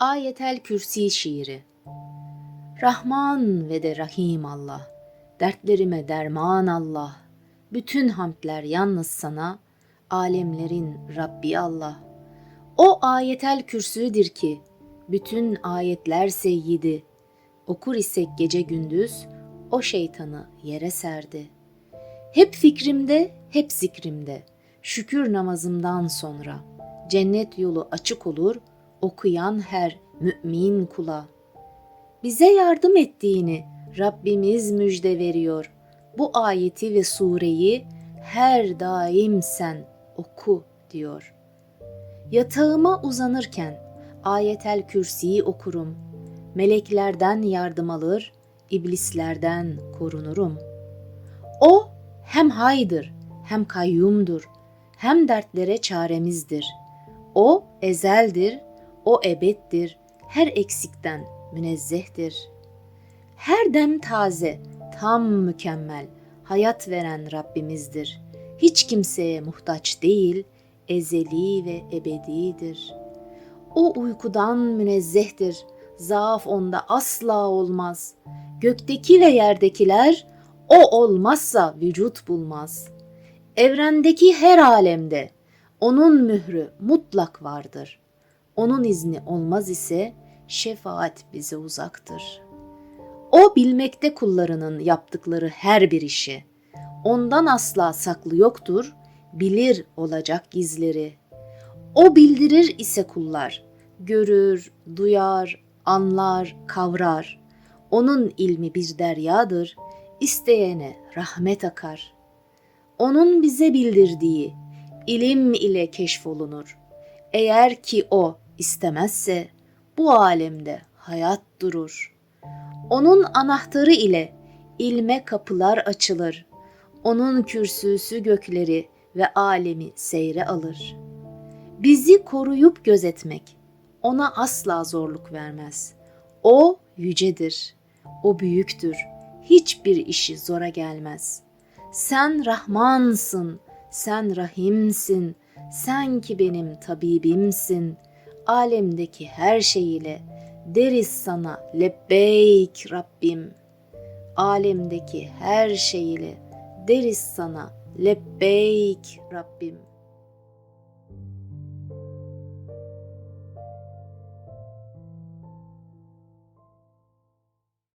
Ayetel Kürsi şiiri Rahman ve de Rahim Allah, dertlerime derman Allah, bütün hamdler yalnız sana, alemlerin Rabbi Allah. O ayetel kürsüdür ki, bütün ayetler seyyidi, okur isek gece gündüz, o şeytanı yere serdi. Hep fikrimde, hep zikrimde, şükür namazımdan sonra, cennet yolu açık olur, okuyan her mümin kula. Bize yardım ettiğini Rabbimiz müjde veriyor. Bu ayeti ve sureyi her daim sen oku diyor. Yatağıma uzanırken ayetel kürsiyi okurum. Meleklerden yardım alır, iblislerden korunurum. O hem haydır, hem kayyumdur, hem dertlere çaremizdir. O ezeldir, o ebettir, her eksikten münezzehtir. Her dem taze, tam mükemmel, hayat veren Rabbimizdir. Hiç kimseye muhtaç değil, ezeli ve ebedidir. O uykudan münezzehtir, zaaf onda asla olmaz. Gökteki ve yerdekiler o olmazsa vücut bulmaz. Evrendeki her alemde onun mührü mutlak vardır. Onun izni olmaz ise şefaat bize uzaktır. O bilmekte kullarının yaptıkları her bir işi. Ondan asla saklı yoktur, bilir olacak gizleri. O bildirir ise kullar, görür, duyar, anlar, kavrar. Onun ilmi bir deryadır, isteyene rahmet akar. Onun bize bildirdiği ilim ile keşfolunur. Eğer ki o istemezse bu alemde hayat durur. Onun anahtarı ile ilme kapılar açılır. Onun kürsüsü gökleri ve alemi seyre alır. Bizi koruyup gözetmek ona asla zorluk vermez. O yücedir. O büyüktür. Hiçbir işi zora gelmez. Sen Rahmansın, sen Rahimsin, sen ki benim tabibimsin. Alemdeki her şeyiyle deriz sana lebbeyk Rabbim. Alemdeki her şeyiyle deriz sana lebbeyk Rabbim.